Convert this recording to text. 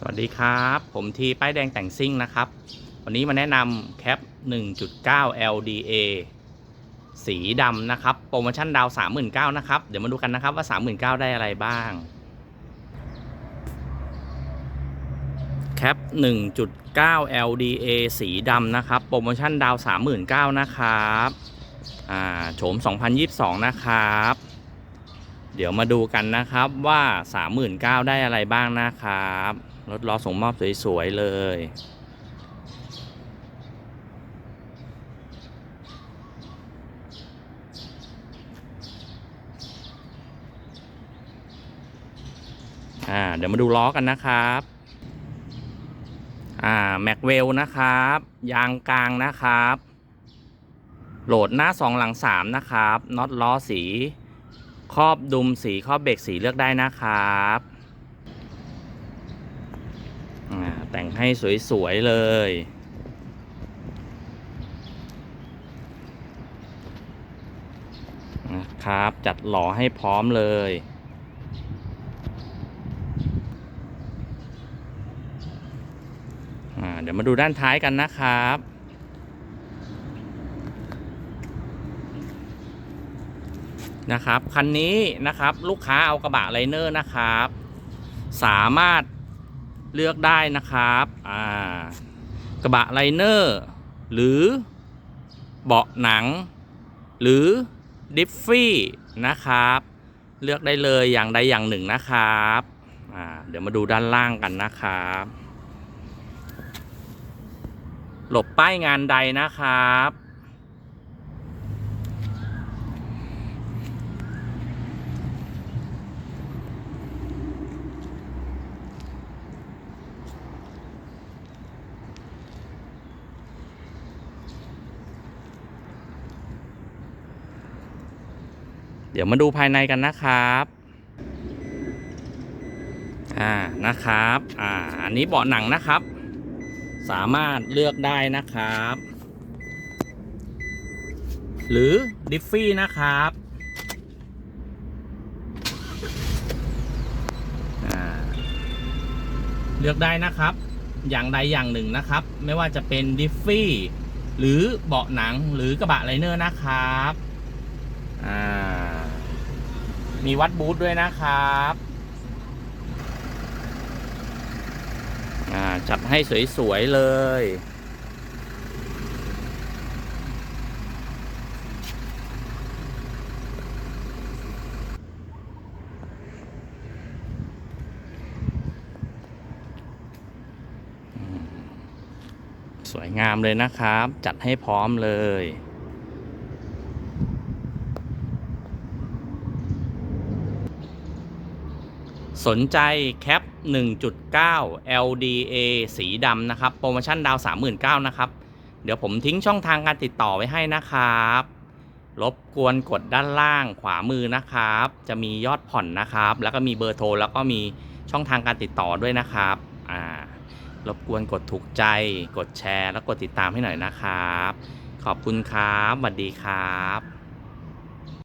สวัสดีครับ ผมทีป้ายแดงแต่งซิ่งนะครับ วันนี้มาแนะนำแคป 1.9 LDA สีดำนะครับ โปรโมชั่นดาว 39,000นะครับ เดี๋ยวมาดูกันนะครับว่า 39,000ได้อะไรบ้าง แคป 1.9 LDA สีดำนะครับ โปรโมชั่นดาว 39,000นะครับอ่าโฉม 2022 นะครับ เดี๋ยวมาดูกันนะครับว่า 39,000ได้อะไรบ้างนะครับ รถล้อส่งมอบสวยๆ เลยอ่าเดี๋ยวมาดูล้อกันนะครับอ่าแม็กเวลนะครับ ยางกลางนะครับ โหลดหน้า 2 หลัง 3 นะครับน็อตล้อสี ครอบดุมสีครอบเบรกสีเลือกได้นะครับ แต่งให้สวย ๆ เลย นะครับ จัดหล่อให้พร้อมเลย เดี๋ยวมาดูด้านท้ายกันนะครับนะครับ คันนี้นะครับลูกค้าเอากระบะไลเนอร์นะครับ สามารถ เลือกได้นะครับอ่ากระบะไลเนอร์หรือเบาะหนัง หรือดิฟฟี่นะครับ เลือกได้เลยอย่างใดอย่างหนึ่งนะครับอ่าเดี๋ยวมาดูด้านล่างกันนะครับหลบป้ายงานใดนะครับ เดี๋ยวมาดูภายในกันนะครับอ่านะครับอ่าอันนี้เบาะหนังนะครับ สามารถเลือกได้นะครับ หรือดิฟฟี่นะครับอ่าเลือกได้นะครับ อย่างใดอย่างหนึ่งนะครับ ไม่ว่าจะเป็นดิฟฟี่หรือเบาะหนังหรือกระบะไลเนอร์นะครับ อ่า มีวัดบูธด้วยนะครับอ่าจัดให้สวย ๆ เลยสวยงามเลยนะครับ จัดให้พร้อมเลย สนใจแคป 1.9 LDA สีดำนะครับ โปรโมชั่นดาว 39,000นะครับ เดี๋ยวผมทิ้งช่องทางการติดต่อไว้ให้นะครับ รบกวนกดด้านล่างขวามือนะครับ จะมียอดผ่อนนะครับ แล้วก็มีเบอร์โทร แล้วก็มีช่องทางการติดต่อด้วยนะครับ อ่ารบกวนกดถูกใจ กดแชร์ แล้วกดติดตามให้หน่อยนะครับ ขอบคุณครับสวัสดีครับ